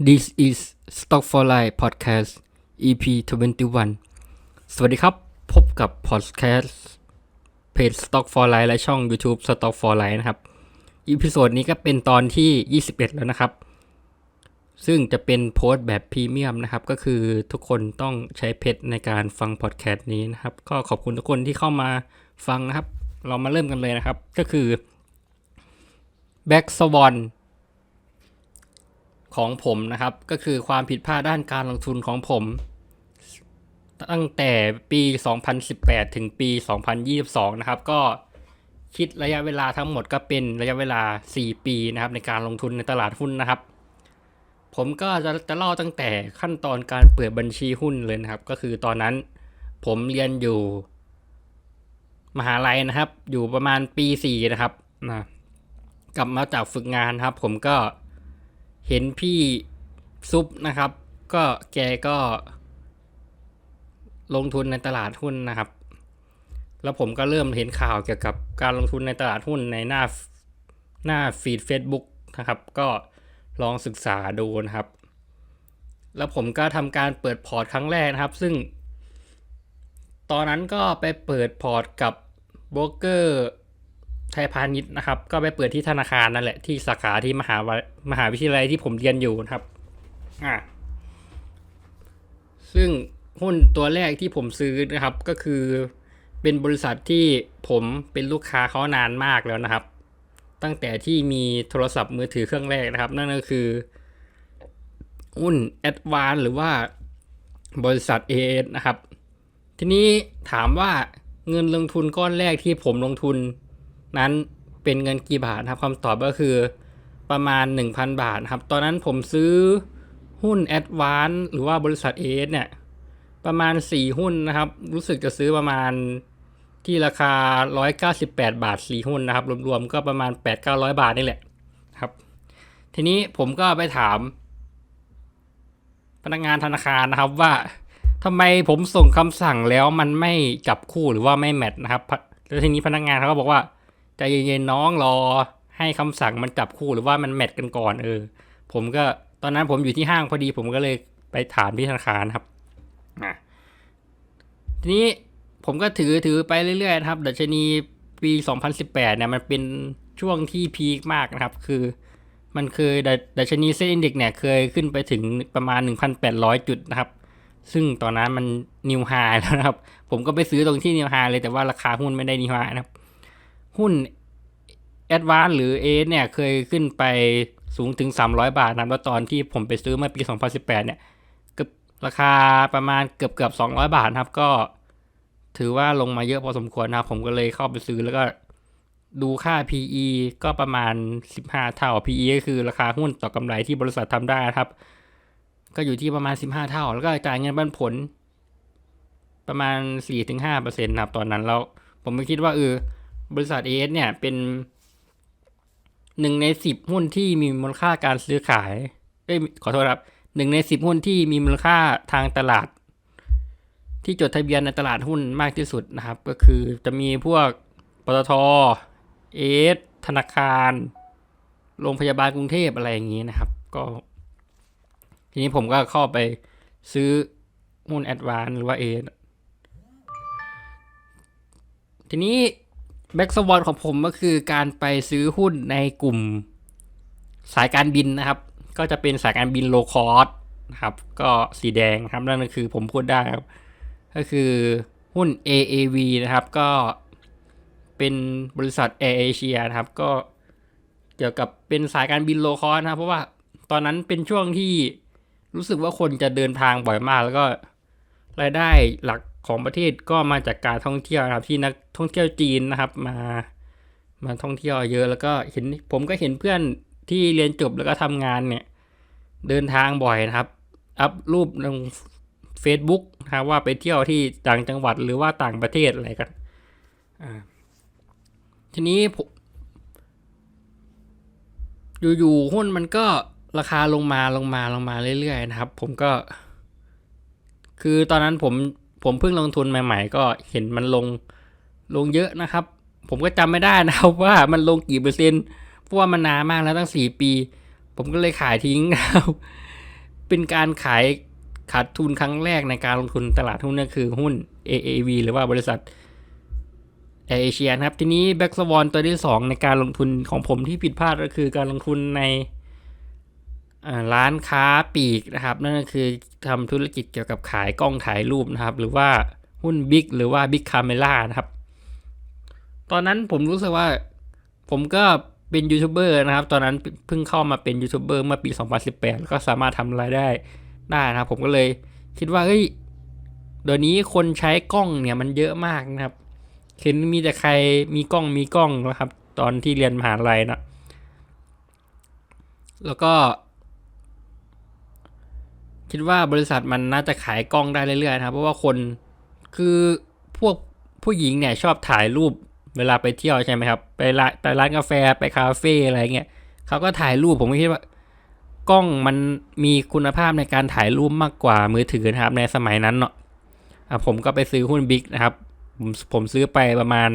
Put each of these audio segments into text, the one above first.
This is Stock for Life Podcast EP 21 สวัสดีครับ พบกับ Podcast เพจ Stock for Life และช่อง YouTube Stock for Life นะครับ อีพิโซดนี้ก็เป็นตอนที่ 21 แล้วนะครับ ซึ่งจะเป็นโพสต์แบบพรีเมียมนะครับ ก็คือทุกคนต้องใช้เพจในการฟังพอดแคสต์นี้นะครับ ก็ขอบคุณทุกคนที่เข้ามาฟังนะครับ เรามาเริ่มกันเลยนะครับ ก็คือ Back Swan ของผมนะครับ ก็คือความผิดพลาดด้านการลงทุนของผม ตั้งแต่ปี 2018 ถึงปี 2022 นะครับ ก็คิดระยะเวลาทั้งหมดก็เป็นระยะเวลา 4 ปีนะครับ ในการลงทุนในตลาดหุ้นนะครับ ผมก็จะจะเล่าตั้งแต่ขั้นตอนการเปิดบัญชีหุ้นเลยนะครับ ก็คือตอนนั้นผมเรียนอยู่ มหาลัยนะครับ อยู่ประมาณปี 4 นะครับนะกลับมาจากฝึกงานครับ ผมก็ เห็นพี่ซุปนะครับ ก็แกก็ลงทุนในตลาดหุ้นนะครับ แล้วผมก็เริ่มเห็นข่าวเกี่ยวกับการลงทุนในตลาดหุ้นในหน้าหน้าฟีด Facebook นะครับ ก็ลองศึกษาดูนะครับ แล้วผมก็ทำการเปิดพอร์ตครั้งแรกนะครับ ซึ่ง ตอนนั้นก็ไปเปิดพอร์ตกับโบรกเกอร์ ไทยพาณิชย์นะครับ ก็ไปเปิดที่ธนาคารนั่นแหละที่สาขาที่มหาวมหาวิทยาลัยที่ผมเรียนอยู่นะครับ อ่าซึ่งหุ้นตัวแรกที่ผมซื้อนะครับก็คือเป็นบริษัทที่ผมเป็นลูกค้าเขานานมากแล้วนะครับ ตั้งแต่ที่มีโทรศัพท์มือถือเครื่องแรกนะครับ นั่นก็คือหุ้น a d v a n c e หรือว่าบริษัท AS นะครับ ทีนี้ถามว่าเงินลงทุนก้อนแรกที่ผมลงทุน นั้นเป็นเงินกี่บาทครับคำตอบก็คือประมาณ 1,000 บาทครับ ตอนนั้นผมซื้อหุ้น a d v a n c e หรือว่าบริษัท AS เนี่ย ประมาณ 4 หุ้นนะครับ รู้สึกจะซื้อประมาณที่ราคา 198 บาท 4 หุ้นนะครับ รวมๆก็ประมาณ 8-900 บาทนี่แหละครับ ทีนี้ผมก็ไปถาม พนักงานธนาคารนะครับว่าทำไมผมส่งคำสั่งแล้วมันไม่จับคู่หรือว่าไม่แมทนะครับแล้วทีนี้พนักงานเขาก็บอกว่า ใจเย็นๆน้องรอ ให้คำสั่งมันจับคู่หรือว่ามันแมทกันก่อนเออ ผมก็ตอนนั้นผมอยู่ที่ห้างพอดี ผมก็เลยไปถามที่ธนาคารครับอะทีนี้ผมก็ถือถือไปเรื่อยๆนะครับดัชนีปี 2018เนี่ยมันเป็นช่วงที่พีคมากนะครับ คือ มันเคยดัชนีเซ็นอินเด็กเนี่ยเคยขึ้นไปถึงประมาณ 1,800 จุดนะครับ ซึ่งตอนนั้นมันนิวไฮแล้วนะครับ ผมก็ไปซื้อตรงที่นิวไฮเลยแต่ว่าราคาหุ้นไม่ได้นิวไฮนะครับ หุ้นแอดวานหรือเอเนี่ยเคยขึ้นไปสูงถึง 300 บาทนะแล้วตอนที่ผมไปซื้อเมื่อปี 2018 เนี่ยเกือบราคาประมาณเกือบเกือบ200 บาทครับ ก็ถือว่าลงมาเยอะพอสมควรนะผมก็เลยเข้าไปซื้อแล้วก็ดูค่า PE ก็ประมาณ 15 เท่า PE ก็คือราคาหุ้นต่อกำไรที่บริษัททำได้ครับ ก็อยู่ที่ประมาณ 15 เท่า แล้วก็จ่ายเงินปันผล ประมาณ 4-5%นะครับตอนนั้นแล้วผมไม่คิดว่าเออ บริษัท AS เนี่ยเป็นหนึ่งในสิบหุ้นที่มีมูลค่าการซื้อขายเอ้ยขอโทษครับหนึ่งในสิบหุ้นที่มีมูลค่าทางตลาด ที่จดทะเบียนในตลาดหุ้นมากที่สุดนะครับ ก็คือจะมีพวกปตทเอสธนาคาร โรงพยาบาลกรุงเทพอะไรอย่างนี้นะครับ ก็ ทีนี้ผมก็เข้าไปซื้อหุ้นแอดวานหรือว่าเอทีนี้ แบ็กสวอนของผมก็คือการไปซื้อหุ้นในกลุ่มสายการบินนะครับ ก็จะเป็นสายการบินโลคอสนะครับ ก็สีแดงครับนั่นก็คือผมพูดได้ครับ ก็คือหุ้น AAV นะครับ ก็เป็นบริษัท Air Asia นะครับ ก็เกี่ยวกับเป็นสายการบินโลคอสนะครับ เพราะว่าตอนนั้นเป็นช่วงที่รู้สึกว่าคนจะเดินทางบ่อยมากแล้วก็รายได้หลัก ของประเทศก็มาจากการท่องเที่ยวนะครับที่นักท่องเที่ยวจีนนะครับ มามาท่องเที่ยวเยอะแล้วก็เห็นผมก็เห็นเพื่อนที่เรียนจบแล้วก็ทำงานเนี่ยเดินทางบ่อยนะครับ อัพรูปลง Facebook นะครับว่าไปเที่ยวที่ต่างจังหวัดหรือว่าต่างประเทศอะไรกันทีนี้อยู่ๆหุ้นมันก็ราคาลงมาลงมาลงมาเรื่อยๆนะครับ ผมก็ คือตอนนั้นผม ผมเพิ่งลงทุนใหม่ ๆ ก็เห็นมันลงลงเยอะนะครับ ผมก็จำไม่ได้นะครับว่ามันลงกี่เปอร์เซ็นต์เพราะว่ามันนานมากแล้วตั้งสี่ปี ผมก็เลยขายทิ้งครับเป็นการขายขาดทุนครั้งแรกในการลงทุนตลาดหุ้นนั่นคือหุ้น AAV หรือว่าบริษัทแอร์เอเชียนะครับ ทีนี้แบ็กสวอนตัวที่ 2 ในการลงทุนของผมที่ผิดพลาดก็คือการลงทุนใน ร้านค้าปีกนะครับ นั่นก็คือทำธุรกิจเกี่ยวกับขายกล้องถ่ายรูปนะครับ หรือว่าหุ้นบิ๊กหรือว่าบิ๊กคาเมล่านะครับ ตอนนั้นผมรู้สึกว่า ผมก็เป็นยูทูบเบอร์นะครับ ตอนนั้นเพิ่งเข้ามาเป็นยูทูบเบอร์เมื่อปี 2018 แล้วก็สามารถทำรายได้ได้นะครับ ผมก็เลยคิดว่าเฮ้ยเดี๋ยวนี้คนใช้กล้องเนี่ยมันเยอะมากนะครับเห็นมีแต่ใครมีกล้องมีกล้องนะครับ ตอนที่เรียนมหาลัยนะแล้วก็ คิดว่าบริษัทมันน่าจะขายกล้องได้เรื่อยๆนะครับเพราะว่าคนคือพวกผู้หญิงเนี่ยชอบถ่ายรูปเวลาไปเที่ยวใช่ไหมครับไปร้านไปร้านกาแฟไปคาเฟ่อะไรเงี้ยเขาก็ถ่ายรูปผมก็คิดว่ากล้องมันมีคุณภาพในการถ่ายรูปมากกว่ามือถือนะครับ ในสมัยนั้นเนาะผมก็ไปซื้อหุ้นบิ๊กนะครับ ผมผมซื้อไปประมาณ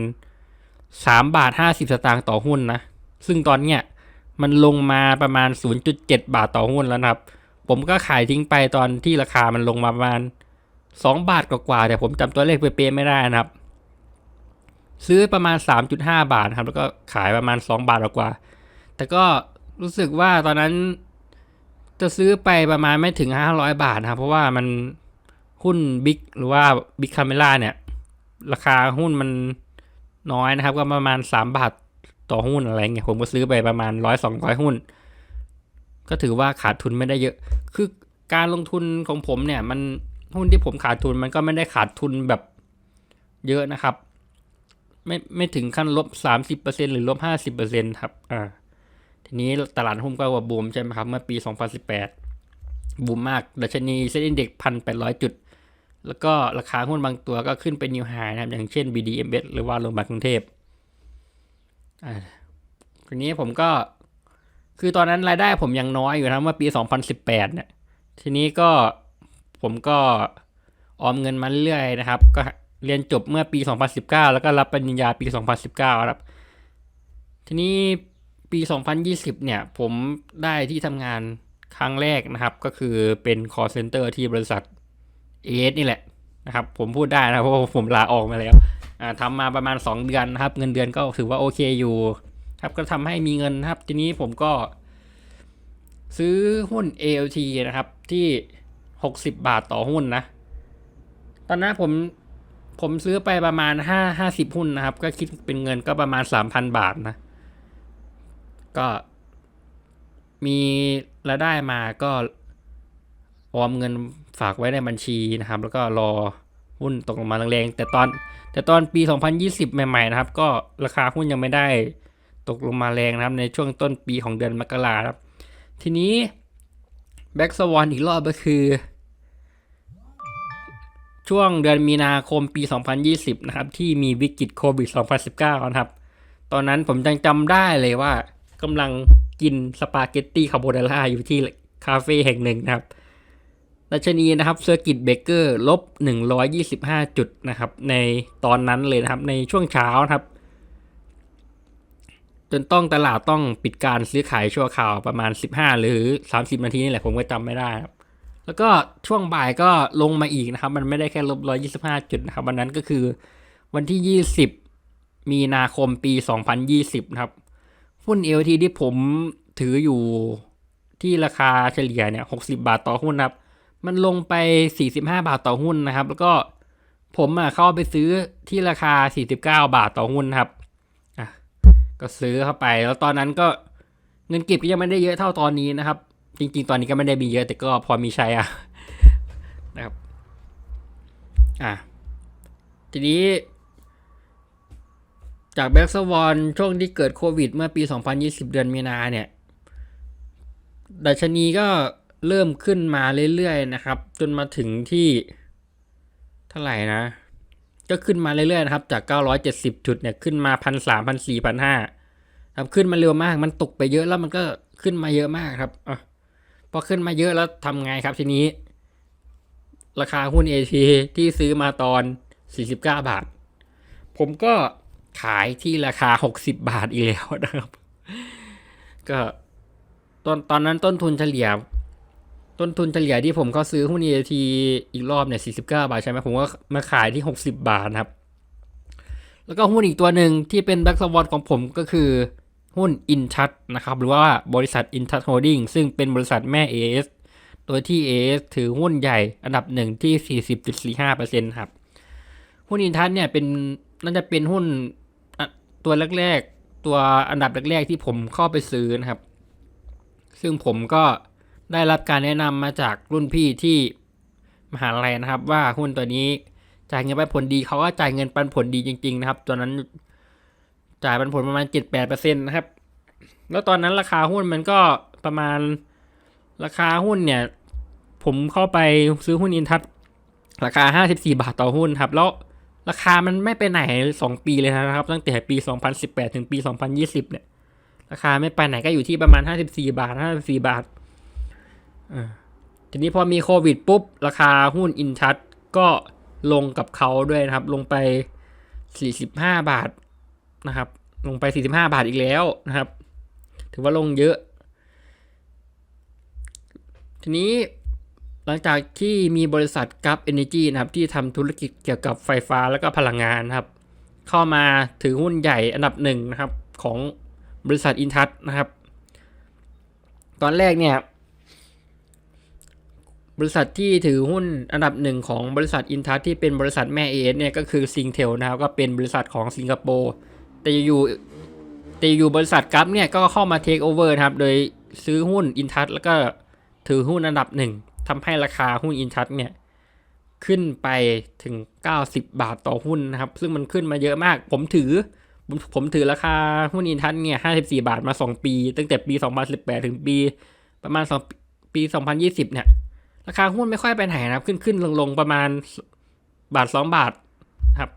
สามบาทห้าสิบสตางค์ต่อหุ้นนะ ซึ่งตอนเนี้ยมันลงมาประมาณ 0.7 บาทต่อหุ้นแล้วนะครับ ผมก็ขายทิ้งไปตอนที่ราคามันลงมาประมาณ 2 บาทกว่าๆแต่ผมจำตัวเลขเป๊ะๆไม่ได้นะครับ ซื้อประมาณ 3.5 บาทครับ แล้วก็ขายประมาณ 2 บาทกว่า แต่ก็รู้สึกว่าตอนนั้นจะซื้อไปประมาณไม่ถึง 500 บาทนะครับ เพราะว่ามันหุ้นบิ๊กหรือว่าบิ๊กคาเมล่าเนี่ย ราคาหุ้นมันน้อยนะครับ ก็ประมาณ 3 บาทต่อหุ้นอะไรเงี้ยผมก็ซื้อไปประมาณร้อยสองร้อยหุ้น ก็ถือว่าขาดทุนไม่ได้เยอะ คือการลงทุนของผมเนี่ย มันหุ้นที่ผมขาดทุนมันก็ไม่ได้ขาดทุนแบบเยอะนะครับ ไม่ไม่ถึงขั้นลบสามสิบเปอร์เซ็นหรือลบห้าสิบเปอร์เซ็นครับ อ่า ทีนี้ตลาดหุ้นก็ว่าบูมใช่ไหมครับ เมื่อปี2018บูมมากดัชนีเซ็นดีเด็กพันแปดร้อยจุด แล้วก็ราคาหุ้นบางตัวก็ขึ้นเป็นนิวไฮนะครับ อย่างเช่น BDMs หรือว่าโรงพยาบาลกรุงเทพอ่าทีนี้ผมก็ คือตอนนั้นรายได้ผมยังน้อยอยู่นะเมื่อปี 2018 เนี่ย ทีนี้ก็ผมก็ออมเงินมาเรื่อยๆนะครับ ก็เรียนจบเมื่อปี 2019 แล้วก็รับปริญญาปี 2019 ครับ ทีนี้ปี 2020 เนี่ย ผมได้ที่ทำงานครั้งแรกนะครับ ก็คือเป็น call center ที่บริษัทเอสนี่แหละนะครับ ผมพูดได้นะเพราะผมลาออกมาแล้วทำมาประมาณ 2 เดือนนะครับ เงินเดือนก็ถือว่าโอเคอยู่ ครับก็ทำให้มีเงินครับ ทีนี้ผมก็ ซื้อหุ้น ALT นะครับ ที่ 60 บาทต่อหุ้นนะ ตอนนั้นผมผมซื้อไปประมาณ5 50หุ้นนะครับ ก็คิดเป็นเงินก็ประมาณ3,000บาทนะ ก็มีรายได้มาก็ออมเงินฝากไว้ในบัญชีนะครับ แล้วก็รอหุ้นตกลงมาแรงๆแต่ตอน แต่ตอนปี 2020 ใหม่ ๆ นะครับ ก็ราคาหุ้นยังไม่ได้ ตกลงมาแรงนะครับในช่วงต้นปีของเดือนมกราครับ ทีนี้แบ็กสวอนอีกรอบก็คือ ช่วงเดือนมีนาคมปี 2020 นะครับ ที่มีวิกฤตโควิด 2019 นะครับ ตอนนั้นผมยังจำได้เลยว่ากำลังกินสปาเกตตี้คาโบนาร่าอยู่ที่คาเฟ่แห่งหนึ่งนะครับดัชนีนะครับเซอร์กิตเบเกอร์ลบ 125 จุดนะครับ ในตอนนั้นเลยนะครับ ในช่วงเช้านะครับ จนต้องตลาดต้องปิดการซื้อขายชั่วคราวประมาณ 15 หรือ 30 นาทีนี่แหละผมก็จำไม่ได้ครับแล้วก็ช่วงบ่ายก็ลงมาอีกนะครับ มันไม่ได้แค่ลบ125จุดนะครับ วันนั้นก็คือวันที่20มีนาคมปี2020นะครับหุ้น LT ที่ผมถืออยู่ที่ราคาเฉลี่ยเนี่ย60บาทต่อหุ้นนะครับ มันลงไป45บาทต่อหุ้นนะครับ แล้วก็ผมอะเข้าไปซื้อที่ราคา49บาทต่อหุ้นนะครับ ก็ซื้อเข้าไป แล้วตอนนั้นก็เงินเก็บก็ยังไม่ได้เยอะเท่าตอนนี้นะครับ จริง ๆ ตอนนี้ก็ไม่ได้มีเยอะแต่ก็พอมีใช้อะนะครับอะทีนี้ จากแบ็กสวอนช่วงที่เกิดโควิด เมื่อปี 2020 เดือนมีนาเนี่ยดัชนีก็เริ่มขึ้นมาเรื่อยๆนะครับ จนมาถึงที่เท่าไหร่นะ ก็ขึ้นมาเรื่อยๆนะครับจาก 970 จุดเนี่ยขึ้นมาพันสามพันสี่พันห้าครับขึ้นมาเร็วมากมันตกไปเยอะแล้วมันก็ขึ้นมาเยอะมากครับอพอขึ้นมาเยอะแล้วทำไงครับทีนี้ ราคาหุ้น AT ที่ซื้อมาตอน 49 บาท ผมก็ขายที่ราคา 60 บาทอีกแล้วนะครับ ก็ตอนตอนนั้นต้นทุนเฉลี่ย ต้นทุนเฉลี่ยที่ผมเขาซื้อหุ้น EAT อีกรอบเนี่ย49 บาทใช่ไหมผมก็มาขายที่ 60 บาทครับ แล้วก็หุ้นอีกตัวหนึ่งที่เป็นแบ็กสวอตของผมก็คือหุ้น Intouch นะครับ หรือว่าบริษัท Intouch Holding ซึ่งเป็นบริษัทแม่ AS โดยที่ AS ถือหุ้นใหญ่อันดับหนึ่งที่ 40.45%ครับ หุ้น Intouch เนี่ยเป็นน่าจะเป็นหุ้นตัวแรกๆ ตัวอันดับแรกๆที่ผมเข้าไปซื้อนะครับ ซึ่งผมก็ ได้รับการแนะนำมาจากรุ่นพี่ที่มหาลัยนะครับ ว่าหุ้นตัวนี้จ่ายเงินปันผลดีเขาก็จ่ายเงินปันผลดีจริง ๆ นะครับตอนนั้นจ่ายปันผลประมาณ 7-8%นะครับ แล้วตอนนั้นราคาหุ้นมันก็ประมาณราคาหุ้นเนี่ย ผมเข้าไปซื้อหุ้นอินทัศราคา 54 บาทต่อหุ้นครับ แล้วราคามันไม่ไปไหน 2 ปีเลยนะครับ ตั้งแต่ปี 2018 ถึงปี 2020 เนี่ย ราคาไม่ไปไหนก็อยู่ที่ประมาณ 54 บาท 54 บาท ทีนี้พอมีโควิดปุ๊บ ราคาหุ้นอินทัชก็ลงกับเขาด้วยนะครับ ลงไป 45 บาทนะครับ ลงไป 45 บาทอีกแล้วนะครับ ถือว่าลงเยอะ ทีนี้หลังจากที่มีบริษัทกั p เอเนจีนะครับ ที่ทำธุรกิจเกี่ยวกับไฟฟ้าแล้วก็พลังงานนะครับ เข้ามาถือหุ้นใหญ่อันดับหนึ่งนะครับของบริษัทอินทัชนะครับ ตอนแรกเนี่ย บริษัทที่ถือหุ้นอันดับหนึ่งของบริษัทอินทัชที่เป็นบริษัทแม่เอสเนี่ยก็คือซิงเทลนะครับ ก็เป็นบริษัทของสิงคโปร์แต่อยู่แต่อยู่บริษัทกัปเนี่ยก็เข้ามาเทคโอเวอร์ครับ โดยซื้อหุ้นอินทัชแล้วก็ถือหุ้นอันดับหนึ่งทำให้ราคาหุ้นอินทัชเนี่ยขึ้นไปถึง 90 บาทต่อหุ้นนะครับ ซึ่งมันขึ้นมาเยอะมาก ผมถือ ผมผมถือราคาหุ้นอินทัชเนี่ย 54 บาทมา 2 ปี ตั้งแต่ปี 2018 ถึงปี ประมาณ 2 ปี 2020 เนี่ย ราคาหุ้นไม่ค่อยไปไหนนะครับ ขึ้นขึ้นลงลงประมาณบาท 2 บาทครับ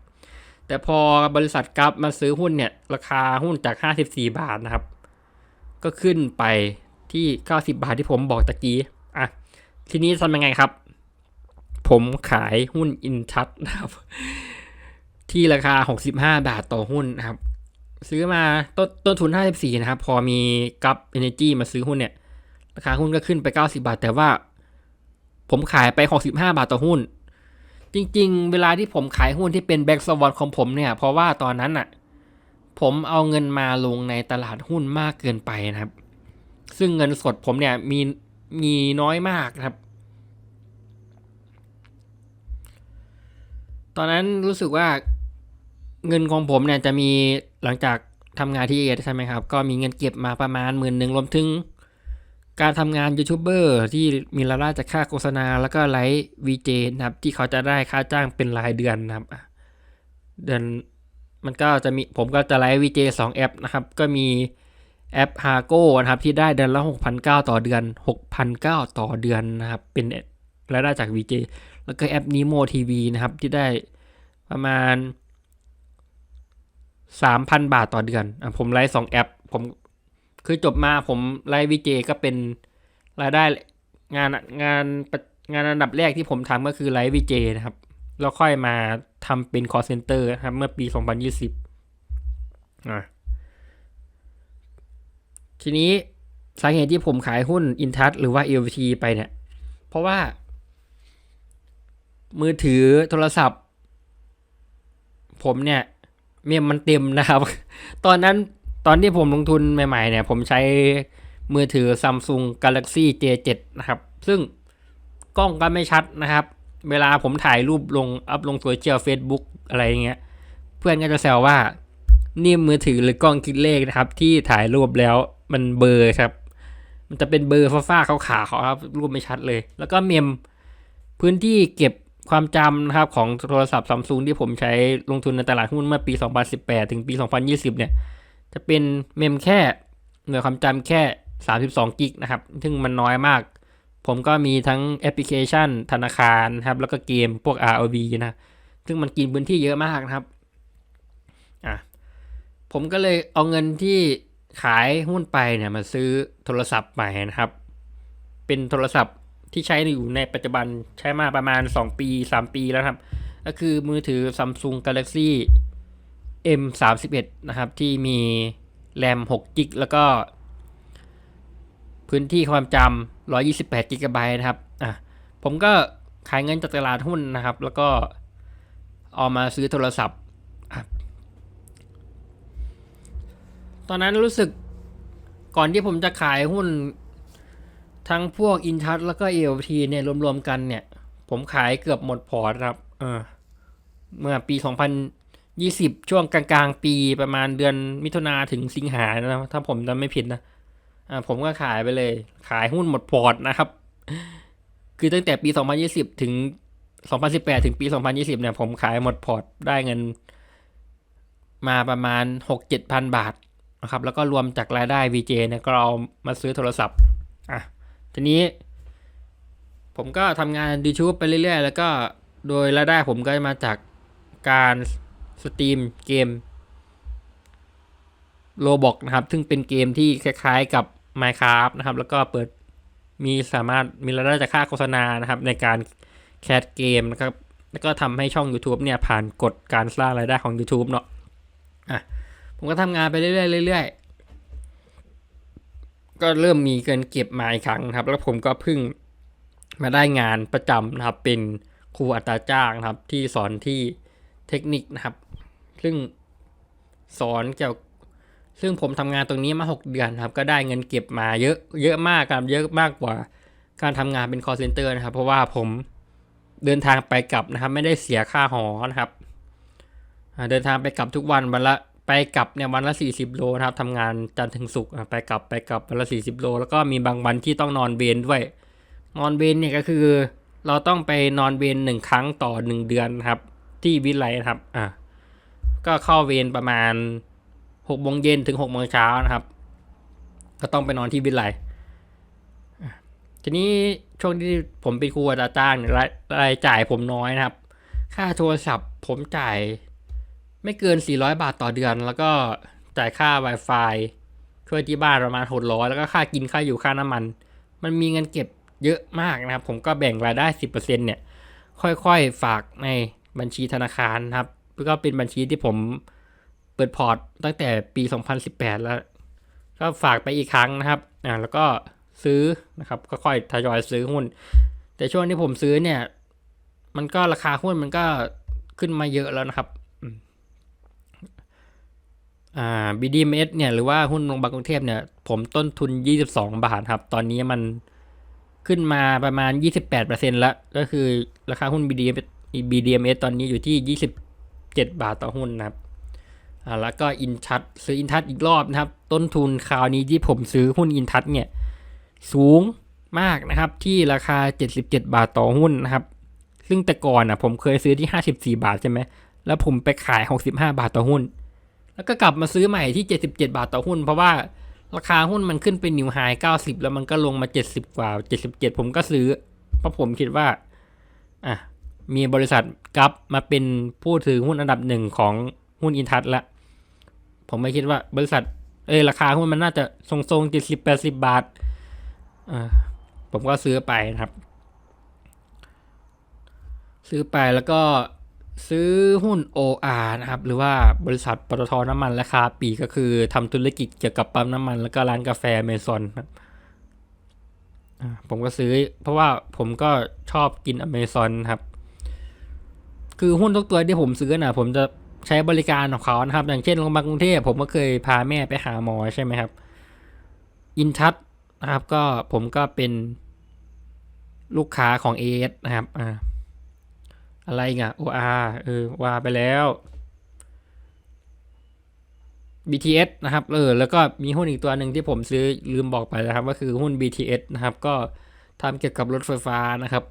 แต่พอบริษัทกัฟมาซื้อหุ้นเนี่ย ราคาหุ้นจาก 54 บาทนะครับ ก็ขึ้นไปที่ 90 บาทที่ผมบอกตะกี้อะทีนี้ทำยังไงครับ ผมขายหุ้นอินทัชนะครับ ที่ราคา 65 บาทต่อหุ้นนะครับ ซื้อมาต้นต้นทุน 54 นะครับ พอมีกั p เอเนจีมาซื้อหุ้นเนี่ย ราคาหุ้นก็ขึ้นไป 90 บาท แต่ว่า ผมขายไป 65 บาทต่อหุ้น จริงๆ เวลาที่ผมขายหุ้นที่เป็นแบ็กสวอตของผมเนี่ย เพราะว่าตอนนั้นอะผมเอาเงินมาลงในตลาดหุ้นมากเกินไปนะครับ ซึ่งเงินสดผมเนี่ยมีมีน้อยมากครับ ตอนนั้นรู้สึกว่าเงินของผมเนี่ยจะมีหลังจากทำงานที่เอใช่ไหมครับ ก็มีเงินเก็บมาประมาณหมื่นหนึ่งรวมถึง การทำงานยูทูบเบอร์ที่มีรายได้จากค่าโฆษณา แล้วก็ไลฟ์วีเจนะครับที่เขาจะได้ค่าจ้างเป็นรายเดือนนะครับเดือนมันก็จะมีผมก็จะไลฟ์วีเจสองแอปนะครับก็มีแอป h a g o นะครับที่ได้เดือนละ6,900ต่อเดือน6,900ต่อเดือนนะครับเป็นรายได้จาก VJ แล้วก็แอป Nemo TV นะครับที่ได้ประมาณ 3,000 บาทต่อเดือนอผมไลฟ์สองแอป ผม คือจบมาผมไลฟ์ VJ ก็เป็นรายได้งานงานงานอันดับแรกที่ผมทำก็คือไลฟ์ VJ นะครับ แล้วค่อยมาทำเป็น call center นะครับเมื่อปี 2020อะทีนี้สาเหตุที่ผมขายหุ้นอินทัชหรือว่า LVT ไปเนี่ย เพราะว่า มือถือโทรศัพท์ ผมเนี่ย เมมมันเต็มนะครับ ตอนนั้น ตอนที่ผมลงทุนใหม่ๆเนี่ย ผมใช้มือถือ Samsung Galaxy J7 นะครับ ซึ่งกล้องก็ไม่ชัดนะครับ เวลาผมถ่ายรูปลงอัพลงโซเชียล Facebook อะไรอย่างเงี้ย เพื่อนก็จะแซวว่า นี่มือถือหรือกล้องคิดเลขนะครับ ที่ถ่ายรูปแล้วมันเบลอครับ มันจะเป็นเบลอฟ้าๆขาวๆครับ รูปไม่ชัดเลย แล้วก็เมมพื้นที่เก็บความจำนะครับของโทรศัพท์ซัมซุงที่ผมใช้ลงทุนในตลาดหุ้นเมื่อปี 2018 ถึงปี 2020 เนี่ย จะเป็นเมมแค่หน่วยความจำแค่ 32กิกนะครับ ซึ่งมันน้อยมาก ผมก็มีทั้งแอปพลิเคชัน ธนาคารนะครับ แล้วก็เกมพวก ROV นะ ซึ่งมันกินพื้นที่เยอะมากนะครับ อะ ผมก็เลยเอาเงินที่ขายหุ้นไปเนี่ยมาซื้อโทรศัพท์ใหม่นะครับ เป็นโทรศัพท์ที่ใช้อยู่ในปัจจุบันใช้มาประมาณ 2 ปี 3 ปีแล้วครับ ก็คือมือถือ Samsung Galaxy M31 นะครับ ที่มีแรม6กิกแล้วก็ พื้นที่ความจำ128กิกะไบต์นะครับอะผมก็ขายเงินจากตลาดหุ้นนะครับ แล้วก็เอามาซื้อโทรศัพท์ ตอนนั้นรู้สึกก่อนที่ผมจะขายหุ้น ทั้งพวกอินทัศแล้วก็ ELT เนี่ยรวมๆกันเนี่ย ผมขายเกือบหมดพอร์ตครับ เออ เมื่อปี 2020 ช่วงกลางๆ ปีประมาณเดือนมิถุนาถึงสิงหานะถ้าผมจำไม่ผิดนะอ่าผมก็ขายไปเลย ขายหุ้นหมดพอร์ตนะครับ คือตั้งแต่ปี 2020 ถึง 2018 ถึงปี 2020 เนี่ย ผมขายหมดพอร์ตได้เงิน มาประมาณ 6-7พันบาทนะครับ แล้วก็รวมจากรายได้ VJ เนี่ยก็เอามาซื้อโทรศัพท์อะทีนี้ ผมก็ทำงาน YouTube ไปเรื่อยๆ แล้วก็โดยรายได้ผมก็มาจากการ สตรีมเกมโลบอกนะครับ ซึ่งเป็นเกมที่คล้ายๆกับ Minecraft นะครับ แล้วก็เปิดมีสามารถมีรายได้จากค่าโฆษณานะครับ ในการแคสเกมนะครับ แล้วก็ทำให้ช่อง YouTube เนี่ย ผ่านกฎการสร้างรายได้ของ YouTube เนาะอะผมก็ทำงานไปเรื่อยๆเรื่อยๆก็เริ่มมีเงินเก็บมาอีกครั้งครับ แล้วผมก็เพิ่งมาได้งานประจำนะครับ เป็นครูอัตราจ้างนะครับ ที่สอนที่เทคนิคนะครับ ซึ่งสอนเกี่ยวซึ่งผมทำงานตรงนี้มา 6 เดือนครับ ก็ได้เงินเก็บมาเยอะเยอะมากครับเยอะมากกว่าการทำงานเป็น call center นะครับ เพราะว่าผมเดินทางไปกลับนะครับ ไม่ได้เสียค่าหอนะครับเดินทางไปกลับทุกวันวันละไปกลับเนี่ยวันละ 40 โลนะครับทำงานจันทร์ถึงศุกร์ไปกลับไปกลับวันละ 40 โล แล้วก็มีบางวันที่ต้องนอนเวรด้วย นอนเวรเนี่ยก็คือ เราต้องไปนอนเวรหนึ่งครั้งต่อหนึ่งเดือนครับ ที่วิไลนะครับอ่า ก็เข้าเวรประมาณหกโมงเย็นถึงหกโมงเช้านะครับ ก็ต้องไปนอนที่วิไลอ่ทีนี้ช่วงที่ผมเป็นครูอัตราจ้างรายรายจ่ายผมน้อยนะครับ ค่าโทรศัพท์ผมจ่ายไม่เกิน 400 บาทต่อเดือน แล้วก็จ่ายค่า Wi-Fi ช่วยที่บ้านประมาณ600แล้วก็ค่ากินค่าอยู่ค่าน้ำมัน มันมีเงินเก็บเยอะมากนะครับ ผมก็แบ่งรายได้ 10%เนี่ย ค่อยๆ ฝากในบัญชีธนาคารนะครับ ก็เป็นบัญชีที่ผมเปิดพอร์ตตั้งแต่ปี 2018 แล้ว ก็ฝากไปอีกครั้งนะครับอ่าแล้วก็ซื้อนะครับก็ค่อยทยอยซื้อหุ้น แต่ช่วงที่ผมซื้อเนี่ย มันก็ราคาหุ้นมันก็ขึ้นมาเยอะแล้วนะครับอ่า BDMs เนี่ยหรือว่าหุ้นโรงพยาบาลกรุงเทพเนี่ย ผมต้นทุน 22 บาทครับ ตอนนี้มันขึ้นมาประมาณ 28%แล้ว ก็คือราคาหุ้น BDMs BDMs ตอนนี้อยู่ที่ 7 บาทต่อหุ้นนะครับอ่าแล้วก็อินทัศซื้ออินทัศอีกรอบนะครับ ต้นทุนคราวนี้ที่ผมซื้อหุ้นอินทัศเนี่ยสูงมากนะครับที่ราคา 77 บาทต่อหุ้นนะครับ ซึ่งแต่ก่อนอะผมเคยซื้อที่ 54 บาทใช่ไหมแล้วผมไปขาย 65 บาทต่อหุ้น แล้วก็กลับมาซื้อใหม่ที่ 77 บาทต่อหุ้น เพราะว่าราคาหุ้นมันขึ้นเป็นนิวไฮ90 แล้วมันก็ลงมา 70 กว่า 77 ผมก็ซื้อ เพราะผมคิดว่า อะ มีบริษัทกับมาเป็นผู้ถือหุ้นอันดับหนึ่งของหุ้นอินทัศละ ผมไม่คิดว่าบริษัท เอยราคาหุ้นมันน่าจะทรงๆ70 80บาทอ่าผมก็ซื้อไปนะครับ ซื้อไปแล้วก็ซื้อหุ้น OR นะครับ หรือว่าบริษัทปตทน้ำมันราคาปีก็คือทำธุรกิจเกี่ยวกับปั๊มน้ำมัน แล้วก็ร้านกาแฟเมซอนครับผมก็ซื้อ เพราะว่าผมก็ชอบกินอเมซอนครับ คือหุ้นทุกตัวที่ผมซื้อนะผมจะใช้บริการของเขานะครับ อย่างเช่นโรงพยาบาลกรุงเทพผมก็เคยพาแม่ไปหาหมอใช่ไหมครับ อินทัศนะครับ ก็ผมก็เป็นลูกค้าของเอสนะครับอ่าอะไรอีกอะ OR เออว่าไปแล้ว BTS นะครับเออแล้วก็มีหุ้นอีกตัวหนึ่งที่ผมซื้อลืมบอกไปนะครับ ก็คือหุ้น BTS นะครับ ก็ทำเกี่ยวกับรถไฟฟ้านะครับ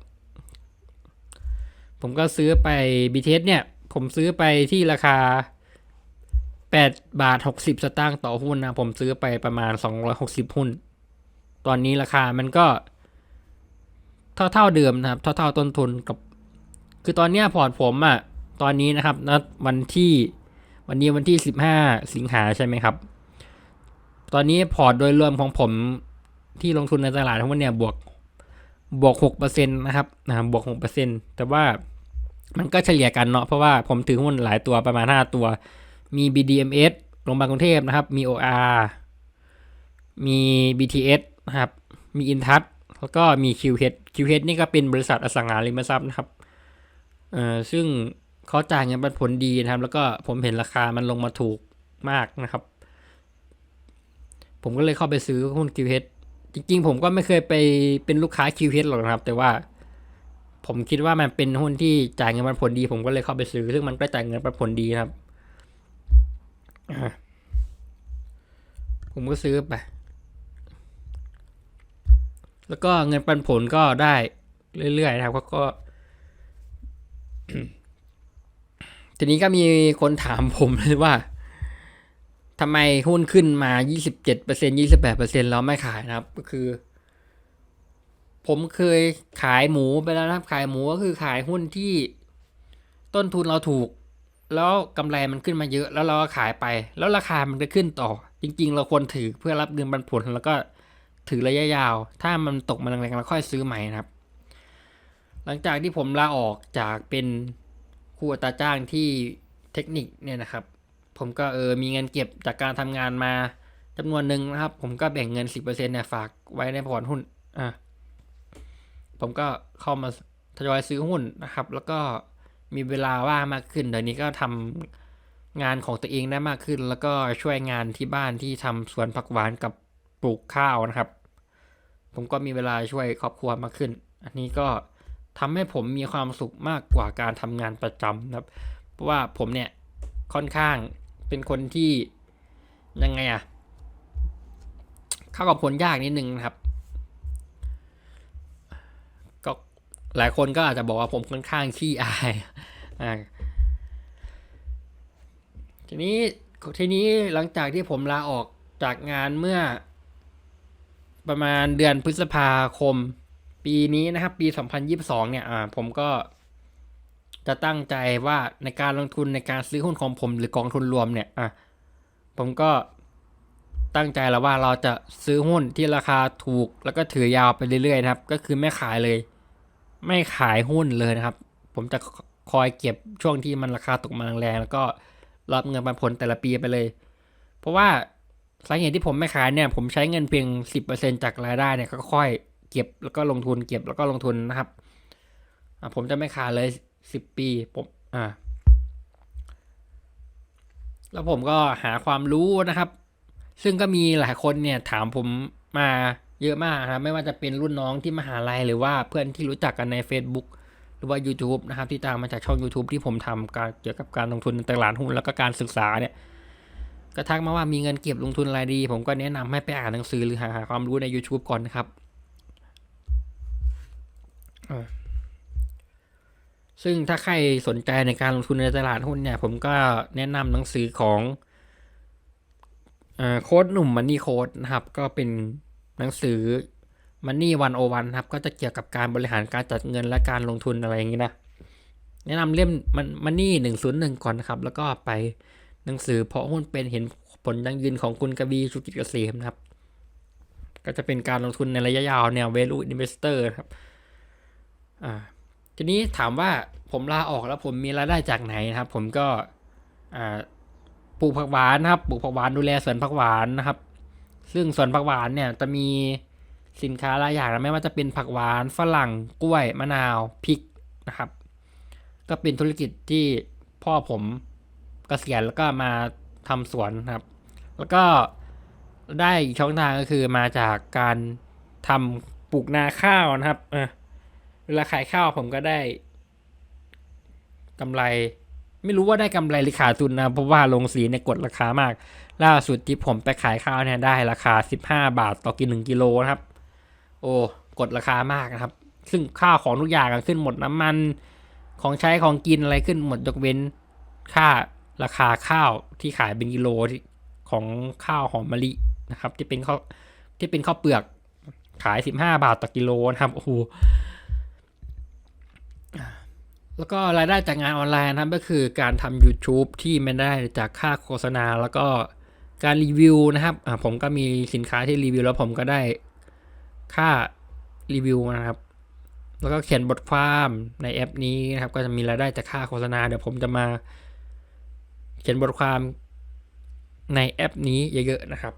ผมก็ซื้อไป BTS เนี่ย ผมซื้อไปที่ราคา 8 บาท 60 สตางค์ต่อหุ้นนะ ผมซื้อไปประมาณ 260 หุ้น ตอนนี้ราคามันก็ เท่าเท่าๆเดิมนะครับเท่าเท่าๆต้นทุนกับ คือตอนนี้พอร์ตผมอะตอนนี้นะครับณวันที่วันนี้วันที่ 15 สิงหาใช่ไหมครับ ตอนนี้พอร์ตโดยรวมของผมที่ลงทุนในตลาดทั้งหมดเนี่ยบวกบวก6%นะครับนะบวก6%แต่ว่า มันก็เฉลี่ยกันเนาะเพราะว่าผมถือหุ้นหลายตัวประมาณ 5 ตัว มี BDMs โรงพยาบาลกรุงเทพนะครับ มี OR มี BTS นะครับ มีอินทัศแล้วก็มี QH QH นี่ก็เป็นบริษัทอสังหาริมทรัพย์นะครับเอ่อซึ่งเขาจ่ายเงินปันผลดีนะครับ แล้วก็ผมเห็นราคามันลงมาถูกมากนะครับ ผมก็เลยเข้าไปซื้อหุ้น QH จริงๆ ผมก็ไม่เคยไปเป็นลูกค้า QH หรอกนะครับ แต่ว่า ผมคิดว่ามันเป็นหุ้นที่จ่ายเงินปันผลดี ผมก็เลยเข้าไปซื้อ ซึ่งมันก็จ่ายเงินปันผลดีครับ ผมก็ซื้อไป แล้วก็เงินปันผลก็ได้เรื่อยๆนะครับก็ก็ทีนี้ก็มีคนถามผมเลยว่าทำไมหุ้นขึ้นมา 27% 28%แล้วไม่ขายนะครับ ก็คือ ผมเคยขายหมูไปแล้วนะครับ ขายหมูก็คือขายหุ้นที่ต้นทุนเราถูก แล้วกำไรมันขึ้นมาเยอะ แล้วเราก็ขายไป แล้วราคามันก็ขึ้นต่อ จริง ๆ เราควรถือเพื่อรับเงินปันผลแล้วก็ถือระยะยาว ถ้ามันตกมาแรงๆเราค่อยซื้อใหม่นะครับ หลังจากที่ผมลาออกจากเป็นครูอัตราจ้างที่เทคนิคเนี่ยนะครับ ผมก็เออมีเงินเก็บจากการทำงานมาจำนวนหนึ่งนะครับ ผมก็แบ่งเงิน 10%เนี่ยฝากไว้ในพอร์ตหุ้นอะ ผมก็เข้ามาทยอยซื้อหุ้นนะครับ แล้วก็มีเวลาว่างมากขึ้นเดี๋ยวนี้ก็ทำงานของตัวเองได้มากขึ้น แล้วก็ช่วยงานที่บ้านที่ทำสวนผักหวานกับปลูกข้าวนะครับ ผมก็มีเวลาช่วยครอบครัวมากขึ้น อันนี้ก็ทำให้ผมมีความสุขมากกว่าการทำงานประจำนะครับ เพราะว่าผมเนี่ยค่อนข้างเป็นคนที่ยังไงอะเข้ากับผลยากนิดนึงนะครับ ก็ หลายคนก็อาจจะบอกว่าผมค่อนข้างขี้อายอ่าทีนี้ทีนี้หลังจากที่ผมลาออกจากงานเมื่อ ประมาณเดือนพฤษภาคม ปีนี้นะครับ ปี 2022 เนี่ยอ่าผมก็จะตั้งใจว่าในการลงทุนในการซื้อหุ้นของผมหรือกองทุนรวมเนี่ยอะผมก็ตั้งใจแล้วว่าเราจะซื้อหุ้นที่ราคาถูกแล้วก็ถือยาวไปเรื่อยๆนะครับ ก็คือไม่ขายเลย ไม่ขายหุ้นเลยนะครับ ผมจะคอยเก็บช่วงที่มันราคาตกมาแรงๆแล้วก็รับเงินปันผลแต่ละปีไปเลย เพราะว่าสาเหตุที่ผมไม่ขายเนี่ย ผมใช้เงินเพียง 10%จากรายได้เนี่ยก็ค่อยเก็บแล้วก็ลงทุนเก็บแล้วก็ลงทุนนะครับผมจะไม่ขายเลย 10 ปีผมอ่าแล้วผมก็หาความรู้นะครับ ซึ่งก็มีหลายคนเนี่ยถามผมมา เยอะมากครับไม่ว่าจะเป็นรุ่นน้องที่มหาลัยหรือว่าเพื่อนที่รู้จักกันใน Facebook หรือว่า YouTube นะครับที่ตามมาจากช่อง YouTube ที่ผมทำการเกี่ยวกับการลงทุนในตลาดหุ้นแล้วก็การศึกษาเนี่ยก็ทักมาว่ามีเงินเก็บลงทุนอะไรดี ผมก็แนะนำให้ไปอ่านหนังสือหรือหาหาความรู้ใน YouTube ก่อนนะครับ ซึ่งถ้าใครสนใจในการลงทุนในตลาดหุ้นเนี่ย ผมก็แนะนำหนังสือของอโค้ดหนุ่มมันนี่โค้ดนะครับ ก็เป็น หนังสือมันนี่วันโอวันครับ ก็จะเกี่ยวกับการบริหารการจัดเงินและการลงทุนอะไรอย่างนี้นะ แนะนำเล่มมันมันนี่หนึ่งศูนย์หนึ่งก่อนนะครับ แล้วก็ไปหนังสือเพราะหุ้นเป็นเห็นผลยั่งยืนของคุณกบีสุกิจเกษมนะครับ ก็จะเป็นการลงทุนในระยะยาวแนว value investor ครับ อ่า ทีนี้ถามว่าผมลาออกแล้วผมมีรายได้จากไหนนะครับ ผมก็ อ่า ปลูกผักหวานนะครับ ปลูกผักหวานดูแลสวนผักหวานนะครับ ซึ่งสวนผักหวานเนี่ยจะมีสินค้าหลายอย่างนะไม่ว่าจะเป็นผักหวานฝรั่งกล้วยมะนาวพริกนะครับ ก็เป็นธุรกิจที่พ่อผมเกษียณแล้วก็มาทำสวนครับ แล้วก็ได้อีกช่องทางก็คือมาจากการทำปลูกนาข้าวนะครับเวลาขายข้าวผมก็ได้กำไร ไม่รู้ว่าได้กำไรหรือขาดทุนนะเพราะว่าลงสีเนี่ยกดราคามาก ล่าสุดที่ผมไปขายข้าวเนี่ยได้ราคา 15 บาทต่อกินหนึ่งกิโลนะครับ โอ้กดราคามากนะครับ ซึ่งข้าวของทุกอย่างขึ้นหมดน้ำมันของใช้ของกินอะไรขึ้นหมดยกเว้นค่าราคาข้าวที่ขายเป็นกิโลที่ของข้าวหอมมะลินะครับ ที่เป็นข้าวที่เป็นข้าวเปลือกขาย 15 บาทต่อกิโลนะครับโอ้โหแล้วก็รายได้จากงานออนไลน์นะครับก็คือการทำ YouTube ที่ไม่ได้จากค่าโฆษณาแล้วก็ การรีวิวนะครับอ่าผมก็มีสินค้าที่รีวิวแล้วผมก็ได้ค่ารีวิวนะครับ แล้วก็เขียนบทความในแอปนี้นะครับ ก็จะมีรายได้จากค่าโฆษณา เดี๋ยวผมจะมา เขียนบทความในแอปนี้เยอะๆนะครับ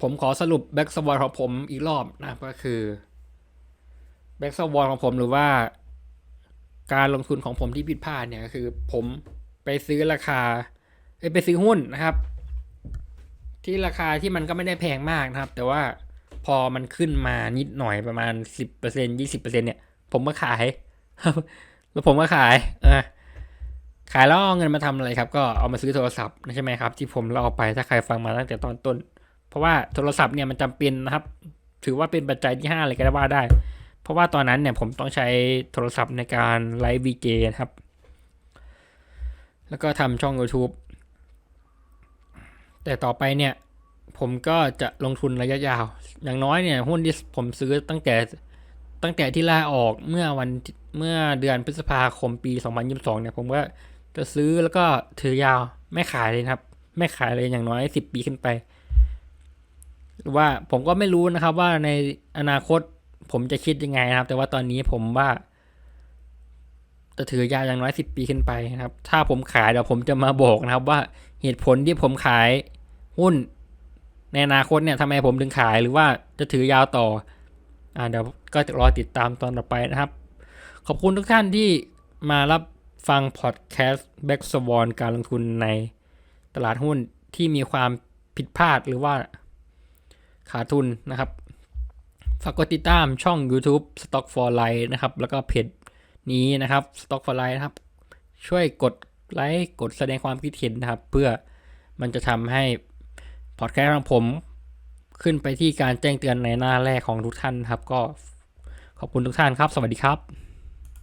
ผมขอสรุปแบ็กสวอนของผมอีกรอบนะครับก็คือแบ็กสวอนของผมหรือว่า การลงทุนของผมที่ผิดพลาดเนี่ยคือผมไปซื้อราคาไปซื้อหุ้นนะครับ ที่ราคาที่มันก็ไม่ได้แพงมากนะครับ แต่ว่าพอมันขึ้นมานิดหน่อยประมาณสิบเปอร์เซ็นยี่สิบเปอร์เซ็นเนี่ย ผมก็ขาย แล้วผมก็ขายอะขายแล้วเอาเงินมาทำอะไรครับ ก็เอามาซื้อโทรศัพท์ใช่ไหมครับ ที่ผมเล่าไปถ้าใครฟังมาตั้งแต่ตอนต้น เพราะว่าโทรศัพท์เนี่ยมันจำเป็นนะครับ ถือว่าเป็นปัจจัยที่ห้าเลยก็ได้ว่าได้ เพราะว่าตอนนั้นเนี่ยผมต้องใช้โทรศัพท์ในการไลฟ์วีเจนะครับ แล้วก็ทำช่อง YouTube แต่ต่อไปเนี่ย ผมก็จะลงทุนระยะยาว อย่างน้อยเนี่ยหุ้นที่ผมซื้อตั้งแต่ตั้งแต่ที่ลาออกเมื่อวันเมื่อเดือนพฤษภาคมปี 2022 เนี่ย ผมก็จะซื้อแล้วก็ถือยาวไม่ขายเลยครับ ไม่ขายเลยอย่างน้อย 10 ปีขึ้นไปหรือว่าผมก็ไม่รู้นะครับว่าในอนาคต ผมจะคิดยังไงนะครับ แต่ว่าตอนนี้ผมว่า จะถือยาวอย่างน้อยสิบปีขึ้นไปนะครับ ถ้าผมขายเดี๋ยวผมจะมาบอกนะครับ ว่าเหตุผลที่ผมขายหุ้นในอนาคตเนี่ยทำไมผมถึงขายหรือว่าจะถือยาวต่อ อ่าเดี๋ยวก็จะรอติดตามตอนต่อไปนะครับ ขอบคุณทุกท่านที่มารับฟังพอดแคสต์ Back s w a n การลงทุนในตลาดหุ้นที่มีความผิดพลาดหรือว่าขาดทุนนะครับ ฝากกดติดตามช่อง YouTube Stock for Life นะครับ แล้วก็เพจนี้นะครับ Stock for Life นะครับ ช่วยกดไลค์กดแสดงความคิดเห็นนะครับ เพื่อมันจะทำให้พอดแคสต์ของผมขึ้นไปที่การแจ้งเตือนในหน้าแรกของทุกท่านนะครับ ก็ขอบคุณทุกท่านครับ สวัสดีครับ